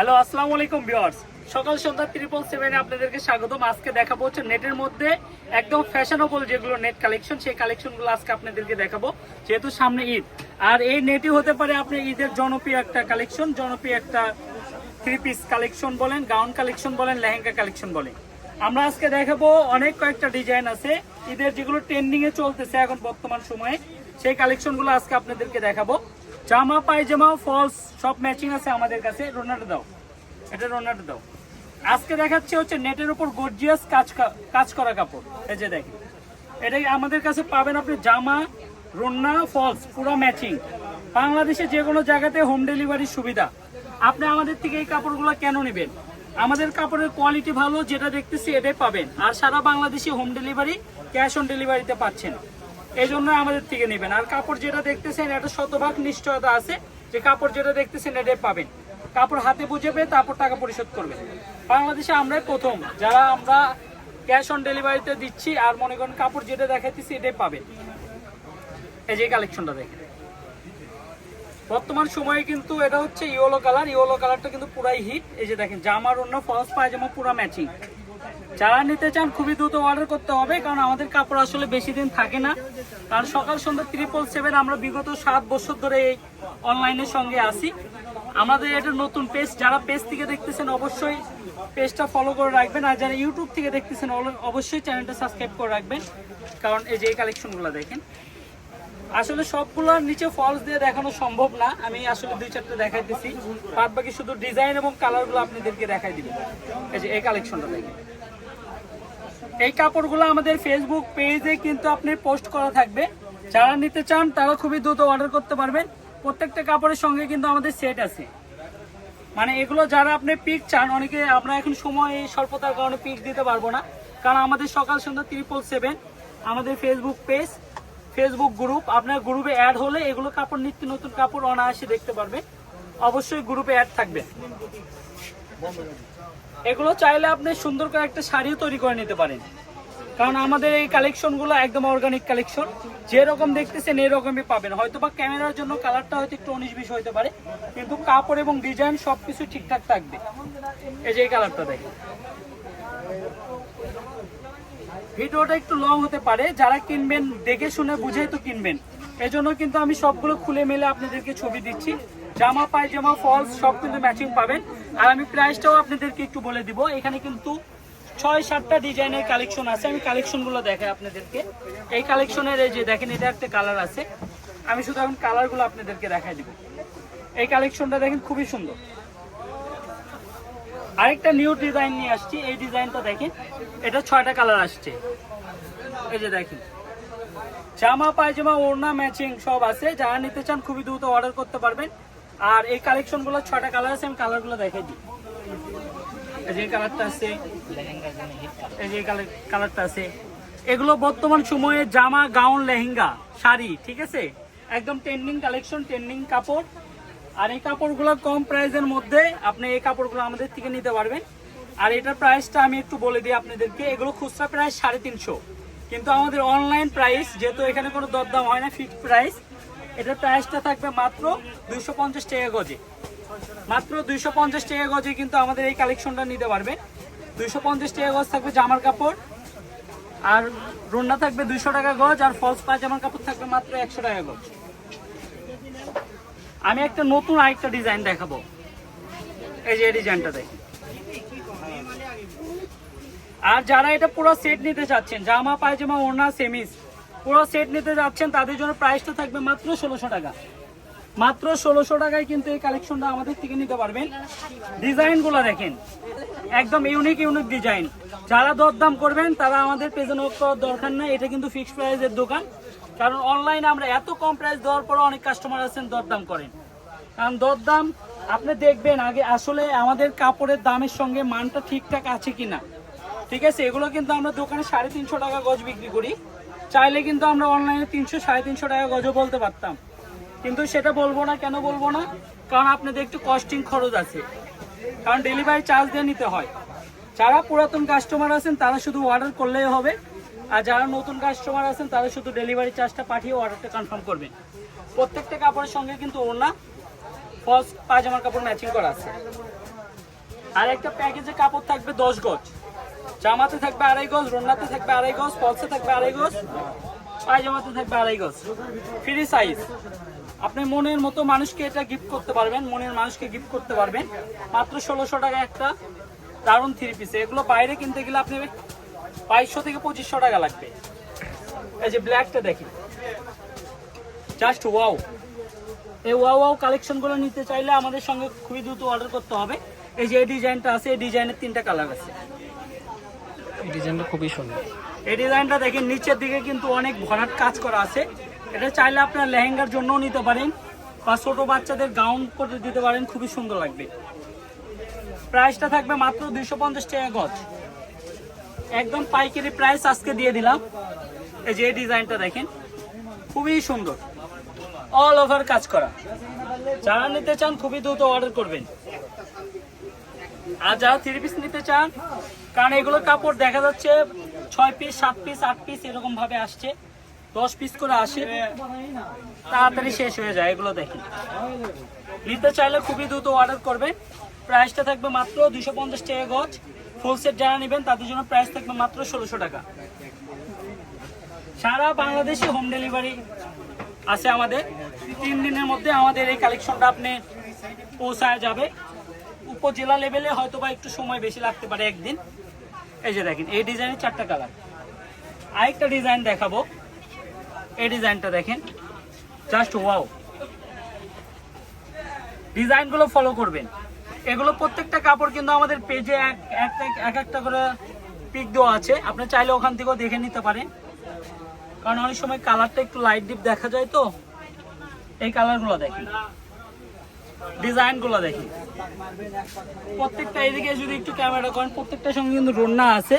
Hello আসসালামু আলাইকুম viewers সকাল সন্ধ্যা ট্রিপল সেভেনে আপনাদেরকে স্বাগতম। আজকে দেখাবো হচ্ছে নেটের মধ্যে একদম ফ্যাশনেবল যেগুলো নেট কালেকশন সেই কালেকশনগুলো আজকে আপনাদেরকে দেখাবো, যেহেতু সামনে ঈদ। আর এই নেটই হতে পারে আপনি ঈদের জনপ্রিয় একটা কালেকশন জনপ্রিয় একটা থ্রি পিস কালেকশন বলেন গাউন কালেকশন বলেন, লেহেঙ্গা কালেকশন বলেন। আমরা আজকে দেখাবো অনেক কয়েকটা ডিজাইন আছে। ঈদের যেগুলো ট্রেন্ডিংয়ে চলতেছে এখন বর্তমান সময়ে, সেই কালেকশনগুলো আজকে আপনাদেরকে দেখাবো। জামা, পায়জামা, ফলস, সব ম্যাচিং আছে আমাদের কাছে। রোনাল্ডো দাও। এটা রোনাল্ডো দাও। আজকে দেখাচ্ছে হচ্ছে নেটের উপর গর্জিয়াস কাজ কাজ করা কাপড়। এই যে দেখেন। এটা আমাদের কাছে পাবেন আপনি জামা, রন্না, ফলস, পুরো ম্যাচিং বাংলাদেশে যে কোনো জায়গাতে হোম ডেলিভারির সুবিধা। আপনি আমাদের থেকে এই কাপড়গুলো কেন নেবেন? আমাদের কাপড়ের কোয়ালিটি ভালো, যেটা দেখতেছি এটাই পাবেন। আর সারা বাংলাদেশে হোম ডেলিভারি ক্যাশ অন ডেলিভারিতে পাচ্ছেন। এই জন্য আমাদের থেকে নেবেন। আর কাপড় যেটা দেখতেছেন, এটা শতভাগ নিশ্চয়তা আছে যে কাপড় যেটা দেখতেছেন এটাই পাবেন। কাপড় হাতে বুঝে পেয়ে তারপর টাকা পরিশোধ করবেন বাংলাদেশে আমরাই প্রথম। যারা আমরা ক্যাশ অন ডেলিভারিতে দিচ্ছি আর মনে করেন কাপড় যেটা দেখাইতেছি, এটাই পাবেন। এই যে কালেকশনটা দেখেন। বর্তমান সময়ে কিন্তু এটা হচ্ছে ইয়েলো কালার। ইয়েলো কালারটা কিন্তু পুরাই হিট এই যে দেখেন, জামার অন্য ফলস পায়জামা পুরো ম্যাচিং যারা নিতে চান খুবই দ্রুত অর্ডার করতে হবে, কারণ আমাদের কাপড় আসলে বেশি দিন থাকে না। কারণ সকাল সন্ধ্যা ত্রিপল সেভেন আমরা বিগত সাত বছর ধরে এই অনলাইনের সঙ্গে আছি। আমাদের এটা নতুন পেজ যারা পেজ থেকে দেখতেছেন অবশ্যই পেজটা ফলো করে রাখবেন, আর যারা ইউটিউব থেকে দেখতেছেন অবশ্যই চ্যানেলটা সাবস্ক্রাইব করে রাখবেন, কারণ এই যে এই কালেকশনগুলো দেখেন। আসলে সবগুলোর নিচে ফলস দিয়ে দেখানো সম্ভব না, আমি আসলে দুই চারটে দেখাইতেছি। বাদ বাকি শুধু ডিজাইন এবং কালারগুলো আপনাদেরকে দেখাই দিব। এই যে এই কালেকশনটা দেখেন। এই কাপড়গুলো আমাদের ফেসবুক পেজে কিন্তু আপনি পোস্ট করা থাকবে। যারা নিতে চান, তারা খুবই দ্রুত অর্ডার করতে পারবেন। প্রত্যেকটা কাপড়ের সঙ্গে কিন্তু আমাদের সেট আছে। মানে এগুলো যারা আপনি পিক চান, অনেকে আমরা এখন সময় স্বল্পতার কারণে পিক দিতে পারব না। কারণ আমাদের সকাল সন্ধ্যা ত্রিপল সেভেন আমাদের ফেসবুক পেজ ফেসবুক গ্রুপ আপনার গ্রুপে অ্যাড হলে এগুলো কাপড়, নিত্য নতুন কাপড় অনায়াসে দেখতে পারবে। অবশ্যই গ্রুপে অ্যাড থাকবে। এগুলো চাইলে আপনি সুন্দর করে একটা শাড়িও তৈরি করে নিতে পারেন। কারণ আমাদের এই কালেকশনগুলো একদম অর্গানিক কালেকশন। যেরকম দেখতেছেন এরকমই পাবেন। হয়তো বা ক্যামেরার জন্য কালারটা হয়তো একটু উনিশ বিশ হতে পারে, কিন্তু কাপড় এবং ডিজাইন সব কিছু ঠিকঠাক থাকবে। এই যে এই কালারটা দেখেন। ভিডিওটা একটু লং হতে পারে। যারা কিনবেন, দেখে শুনে বুঝেই তো কিনবেন। এজন্য কিন্তু আমি সবগুলো খুলে মেলে আপনাদেরকে ছবি দিচ্ছি। জামা, পায়জামা, ফলস, সব কিন্তু ম্যাচিং পাবেন। আর আমি প্রাইসটাও আপনাদেরকে একটু বলে দিব। এখানে কিন্তু ছয়, সাতটা ডিজাইনের কালেকশন আছে। আমি কালেকশনগুলো দেখাই আপনাদেরকে। এই কালেকশনের এই যে দেখেন, এটা একটা কালার আছে। আমি শুধু এখন কালারগুলো আপনাদেরকে দেখাই দিব। এই কালেকশনটা দেখেন, খুবই সুন্দর। আরেকটা নিউ ডিজাইন নিয়ে আসছি। এই ডিজাইনটা দেখেন, এটা ছয়টা কালার আসছে। এই যে দেখেন, জামা, পায়জামা, ওড়না ম্যাচিং সব আছে। যারা নিতে চান, খুবই দ্রুত অর্ডার করতে পারবেন। আর এই কালেকশনগুলো ছটা কালার আছে, আমি কালারগুলো দেখাই দিই। যে কালারটা আছে, এই যে কালার- কালারটা আছে। এগুলো বর্তমান সময়ে জামা, গাউন, লেহেঙ্গা, শাড়ি, ঠিক আছে? একদম ট্রেন্ডিং কালেকশন ট্রেন্ডিং কাপড়। আর এই কাপড়গুলো কম প্রাইসের মধ্যে আপনি এই কাপড়গুলো আমাদের থেকে নিতে পারবেন। আর এটার প্রাইসটা আমি একটু বলে দিই আপনাদেরকে, এগুলো খুচরা প্রাইস সাড়ে তিনশো। কিন্তু আমাদের অনলাইন প্রাইস যেহেতু এখানে কোনো দরদাম হয় না ফিক্সড প্রাইস এটার প্রাইসটা থাকবে মাত্র দুইশো পঞ্চাশ টাকা গজে। মাত্র দুইশো পঞ্চাশ টাকা গজে কিন্তু আমাদের এই কালেকশনটা নিতে পারবে। দুইশো পঞ্চাশ টাকা গজ থাকবে জামার কাপড়, আর রন্না থাকবে দুইশো টাকা গজ, আর ফলস পায়জামার কাপড় থাকবে মাত্র একশো টাকা গজ। আমি একটা নতুন আরেকটা ডিজাইন দেখাবো। এই যে ডিজাইনটা দেখেন। আর যারা এটা পুরো সেট নিতে চাচ্ছেন, জামা, পায়জামা, ওড়না সেমিস পুরো সেট নিতে যাচ্ছেন, তাদের জন্য প্রাইসটা থাকবে মাত্র ষোলোশো টাকা। মাত্র ষোলোশো টাকায় কিন্তু এই কালেকশনটা আমাদের থেকে নিতে পারবেন। ডিজাইনগুলো দেখেন, একদম ইউনিক ইউনিক ডিজাইন যারা দরদাম করবেন, তারা আমাদের পেজে নোট করার দরকার নাই, এটা কিন্তু ফিক্সড প্রাইসের দোকান। কারণ অনলাইনে আমরা এত কম প্রাইস দেওয়ার পরে অনেক কাস্টমার আছেন, দরদাম করেন। কারণ দরদাম, আপনি দেখবেন আগে আসলে আমাদের কাপড়ের দামের সঙ্গে মানটা ঠিকঠাক আছে কিনা। ঠিক আছে, এগুলো কিন্তু আমরা দোকানে সাড়ে তিনশো টাকা গজ বিক্রি করি। চাইলে কিন্তু আমরা অনলাইনে তিনশো, সাড়ে তিনশো টাকা গজও বলতে পারতাম। কিন্তু সেটা বলব না, কেন বলব না? কারণ আপনাদের একটু কস্টিং খরচ আছে। কারণ ডেলিভারি চার্জ দিয়ে নিতে হয়। যারা পুরাতন কাস্টমার আছেন, তারা শুধু অর্ডার করলেই হবে। আর যারা নতুন কাস্টমার আছেন, তারা শুধু ডেলিভারি চার্জটা পাঠিয়ে অর্ডারটা কনফার্ম করবেন। প্রত্যেকটা কাপড়ের সঙ্গে কিন্তু ওড়না ফলস পায়জামার কাপড় ম্যাচিং করা আছে। আর একটা প্যাকেজে কাপড় থাকবে দশ গজ। জামাতে থাকবে আড়াই গজ রন্নাতে থাকবে আড়াই গজ ফলসে থাকবে আড়াই গজ, পায়জামাতে থাকবে আড়াই গজ। ফ্রি সাইজ আপনি মনের মতো মানুষকে এটা গিফট করতে পারবেন, মনের মানুষকে গিফট করতে পারবেন। মাত্র ষোলোশো টাকা একটা দারুণ থ্রি পিস এগুলো বাইরে কিনতে গেলে আপনি বাইশশো থেকে পঁচিশশো টাকা লাগবে। এই যে ব্ল্যাকটা দেখি জাস্ট ওয়াও এই ওয়াও ওয়াও কালেকশনগুলো নিতে চাইলে আমাদের সঙ্গে খুবই দ্রুত অর্ডার করতে হবে। এই যে এই ডিজাইনটা আছে, এই ডিজাইনের তিনটা কালার আছে। এই ডিজাইনটা খুবই সুন্দর। এই ডিজাইনটা দেখেন, নিচের দিকে কিন্তু অনেক ভরাট কাজ করা আছে। এটা চাইলে আপনার লেহেঙ্গার জন্যও নিতে পারেন বা ছোট বাচ্চাদের গাউন করে দিতে পারেন, খুবই সুন্দর লাগবে। প্রাইসটা থাকবে মাত্র দুইশো পঞ্চাশ টাকা গজ। একদম পাইকারি প্রাইস আজকে দিয়ে দিলাম। এই যে ডিজাইনটা দেখেন, খুবই সুন্দর। অল ওভার কাজ করা। যারা নিতে চান খুবই দ্রুত অর্ডার করবেন। আর যারা থ্রি পিস নিতে চান, কারণ এগুলো কাপড় দেখা যাচ্ছে ছয় পিস সাত পিস আট পিস এরকম ভাবে আসছে। দশ পিস করে আসে তাড়াতাড়ি শেষ হয়ে যায়, এগুলো দেখি। নিতে চাইলে খুবই দ্রুত অর্ডার করবেন প্রাইসটা থাকবে মাত্র দুশো পঞ্চাশ টাকা গজ। ফুল সেট যারা নেবেন, তাদের জন্য প্রাইস থাকবে মাত্র ষোলোশো টাকা। সারা বাংলাদেশে হোম ডেলিভারি আছে আমাদের। তিন দিনের মধ্যে আমাদের এই কালেকশনটা আপনি পৌঁছায় যাবে। উপজেলা লেভেলে হয়তো বা একটু সময় বেশি লাগতে পারে একদিন। এই যে দেখেন, এই ডিজাইনের চারটা কালার আরেকটা ডিজাইন দেখাবো। এই ডিজাইনটা দেখেন জাস্ট ওয়াও ডিজাইনগুলো ফলো করবেন। এগুলো প্রত্যেকটা কাপড় কিন্তু আমাদের পেজে এক, এক- এক একটা করে পিক দেওয়া আছে। আপনি চাইলে ওখান থেকেও দেখে নিতে পারেন। কারণ অনেক সময় কালারটা একটু লাইট ডিপ দেখা যায় তো। এই কালারগুলো দেখি ডিজাইনগুলো দেখি। প্রত্যেকটা এদিকে যদি একটু ক্যামেরা করেন প্রত্যেকটার সঙ্গে কিন্তু রন্না আছে।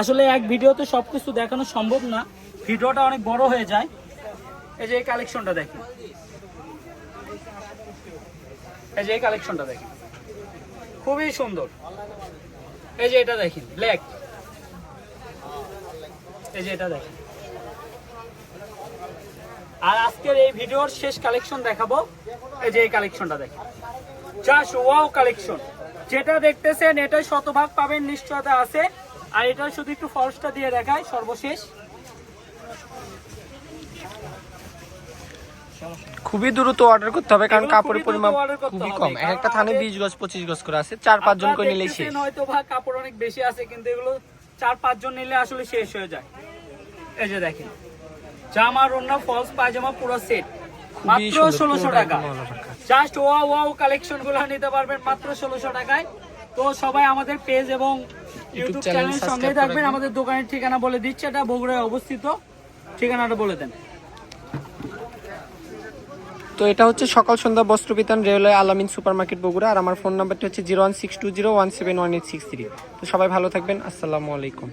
আসলে এক ভিডিওতে সব কিছু দেখানো সম্ভব না। ভিডিওটা অনেক বড় হয়ে যায়। এই যে এই কালেকশনটা দেখি। এই যে এই কালেকশনটা দেখি। খুবই সুন্দর। এই যে এটা দেখি ব্ল্যাক এই যে এটা দেখি। আর আজকের এই ভিডিওর শেষ কালেকশন দেখাবো। এই যে এই কালেকশনটা দেখি জাস্ট ওয়াও কালেকশন যেটা দেখতেছেন এটাই শতভাগ পাবেন নিশ্চয়তা আছে। আর এটা শুধু একটু ফলসটা দিয়ে দেখায় সর্বশেষ। খুবই দ্রুত অর্ডার করতে হবে কারণ কাপড়ের পরিমাণ খুবই কম। এক একটা থানে বিশ গজ পঁচিশ গজ করে আছে চার পাঁচ জন করে নিলেই শেষ। হয়তো বা কাপড় অনেক বেশি আছে কিন্তু এগুলো চার পাঁচ জন নিলে আসলে শেষ হয়ে যায়। এই যে দেখেন। জামা রন্না ফলস পায়জামা পুরো সেট মাত্র ষোলোশো টাকা। জাস্ট ওয়াও ওয়াও কালেকশনগুলো নিতে পারবেন মাত্র ষোলোশো টাকায়। তো সবাই আমাদের পেজ এবং ইউটিউব চ্যানেলের সঙ্গে থাকবেন। আমাদের দোকানের ঠিকানা বলে দিচ্ছে। এটা বগুড়ায় অবস্থিত। ঠিকানাটা বলে দেন। তো এটা হচ্ছে Sakal Sandhya Bastra Bitan railway Alamin super market Bogura. আর আমার ফোন নাম্বারটি হচ্ছে zero one six two zero one seven one eight six three. তো সবাই ভালো থাকবেন। আসসালামু আলাইকুম।